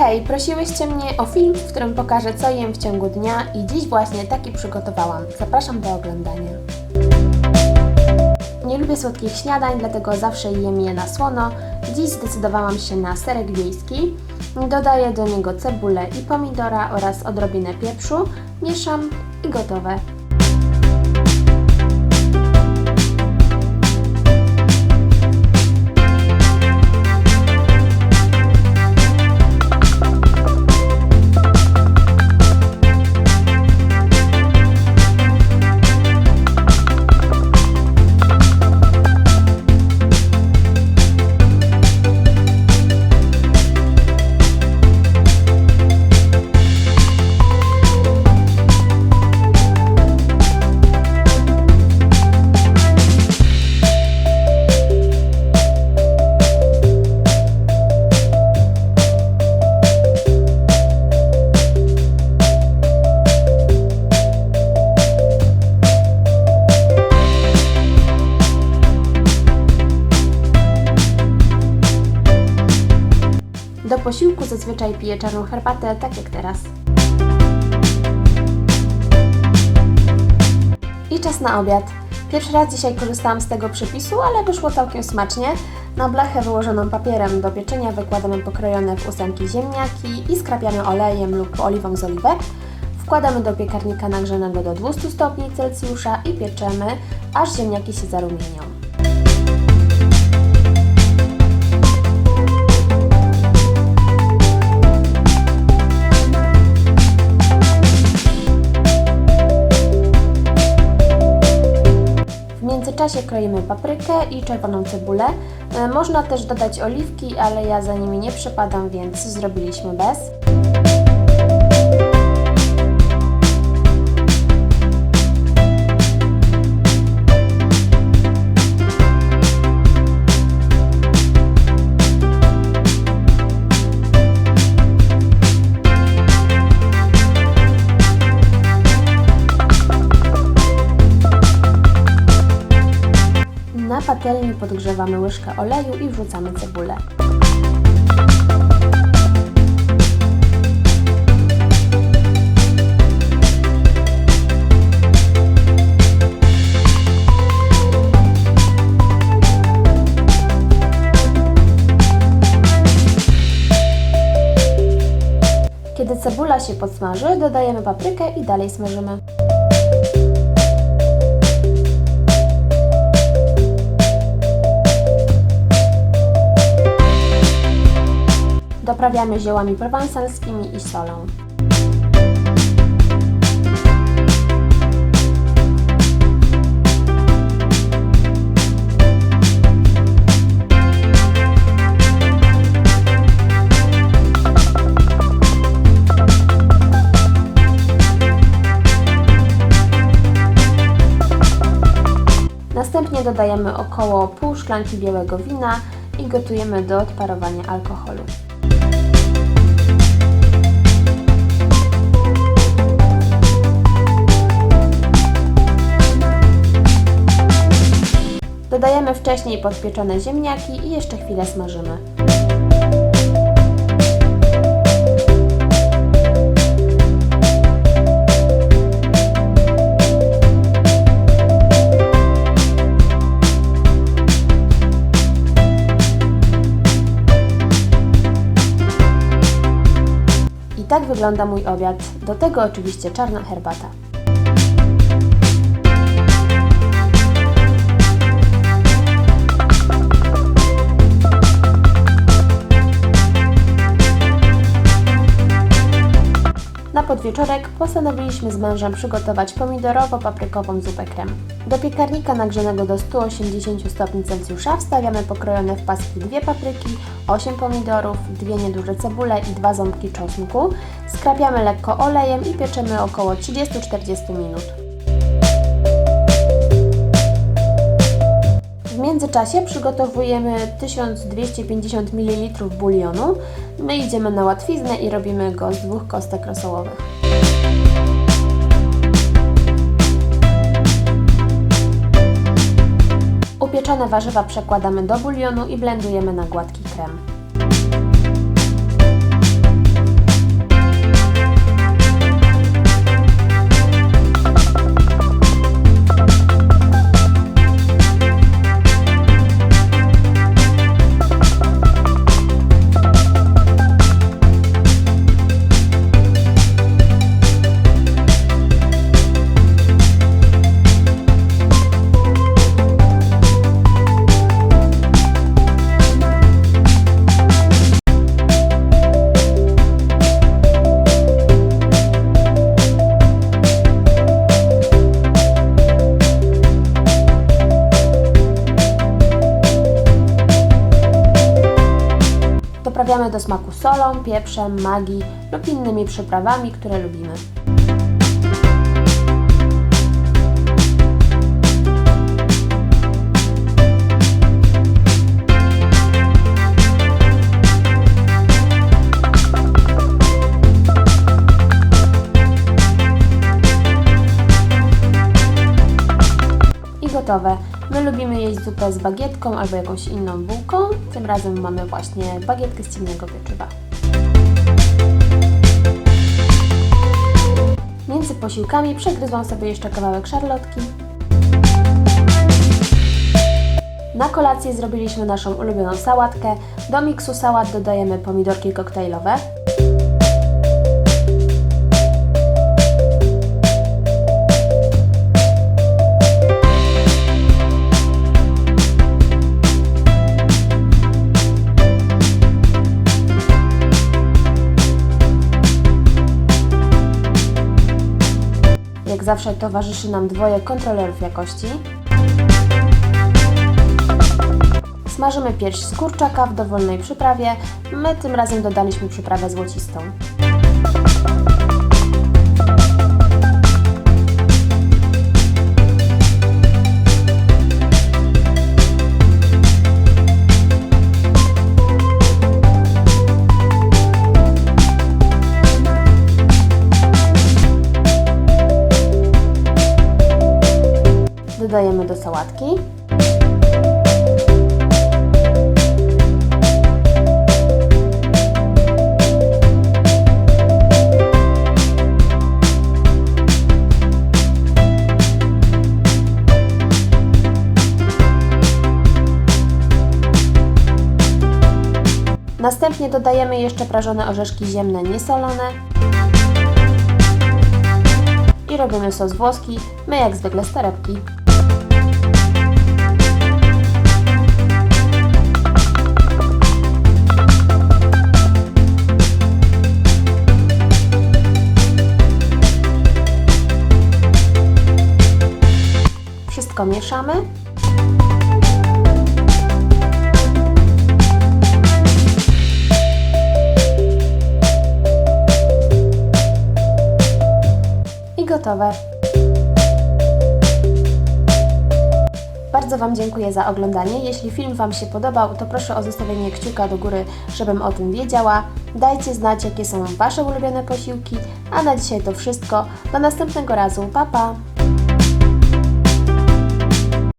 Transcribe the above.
Hej, prosiłyście mnie o film, w którym pokażę co jem w ciągu dnia i dziś właśnie taki przygotowałam. Zapraszam do oglądania. Nie lubię słodkich śniadań, dlatego zawsze jem je na słono. Dziś zdecydowałam się na serek wiejski. Dodaję do niego cebulę i pomidora oraz odrobinę pieprzu. Mieszam i gotowe. Posiłku zazwyczaj piję czarną herbatę, tak jak teraz. I czas na obiad. Pierwszy raz dzisiaj korzystałam z tego przepisu, ale wyszło całkiem smacznie. Na blachę wyłożoną papierem do pieczenia wykładamy pokrojone w ósemki ziemniaki i skrapiamy olejem lub oliwą z oliwek. Wkładamy do piekarnika nagrzanego do 200 stopni Celsjusza i pieczemy, aż ziemniaki się zarumienią. Międzyczasie kroimy paprykę i czerwoną cebulę. E, Można też dodać oliwki, ale ja za nimi nie przepadam, więc zrobiliśmy bez. Patelni podgrzewamy łyżkę oleju i wrzucamy cebulę. Kiedy cebula się podsmaży, dodajemy paprykę i dalej smażymy. Doprawiamy ziołami prowansalskimi i solą. Następnie dodajemy około pół szklanki białego wina i gotujemy do odparowania alkoholu. Wcześniej podpieczone ziemniaki i jeszcze chwilę smażymy. I tak wygląda mój obiad. Do tego oczywiście czarna herbata. Podwieczorek postanowiliśmy z mężem przygotować pomidorowo-paprykową zupę krem. Do piekarnika nagrzanego do 180 stopni Celsjusza wstawiamy pokrojone w paski dwie papryki, 8 pomidorów, dwie nieduże cebule i dwa ząbki czosnku. Skrapiamy lekko olejem i pieczemy około 30-40 minut. W międzyczasie przygotowujemy 1250 ml bulionu. My idziemy na łatwiznę i robimy go z dwóch kostek rosołowych. Upieczone warzywa przekładamy do bulionu i blendujemy na gładki krem. Doprawiamy do smaku solą, pieprzem, magii lub innymi przyprawami, które lubimy. I gotowe. My lubimy jeść zupę z bagietką albo jakąś inną bułką. Tym razem mamy właśnie bagietkę z ciemnego pieczywa. Między posiłkami przegryzłam sobie jeszcze kawałek szarlotki. Na kolację zrobiliśmy naszą ulubioną sałatkę. Do miksu sałat dodajemy pomidorki koktajlowe. Zawsze towarzyszy nam dwoje kontrolerów jakości. Smażymy pierś z kurczaka w dowolnej przyprawie. My tym razem dodaliśmy przyprawę złocistą. Dodajemy do sałatki. Następnie dodajemy jeszcze prażone orzeszki ziemne niesolone i robimy sos włoski, my jak zwykle z torebki. Wszystko mieszamy. I gotowe. Bardzo Wam dziękuję za oglądanie. Jeśli film Wam się podobał, to proszę o zostawienie kciuka do góry, żebym o tym wiedziała. Dajcie znać, jakie są Wasze ulubione posiłki. A na dzisiaj to wszystko. Do następnego razu. Pa, pa!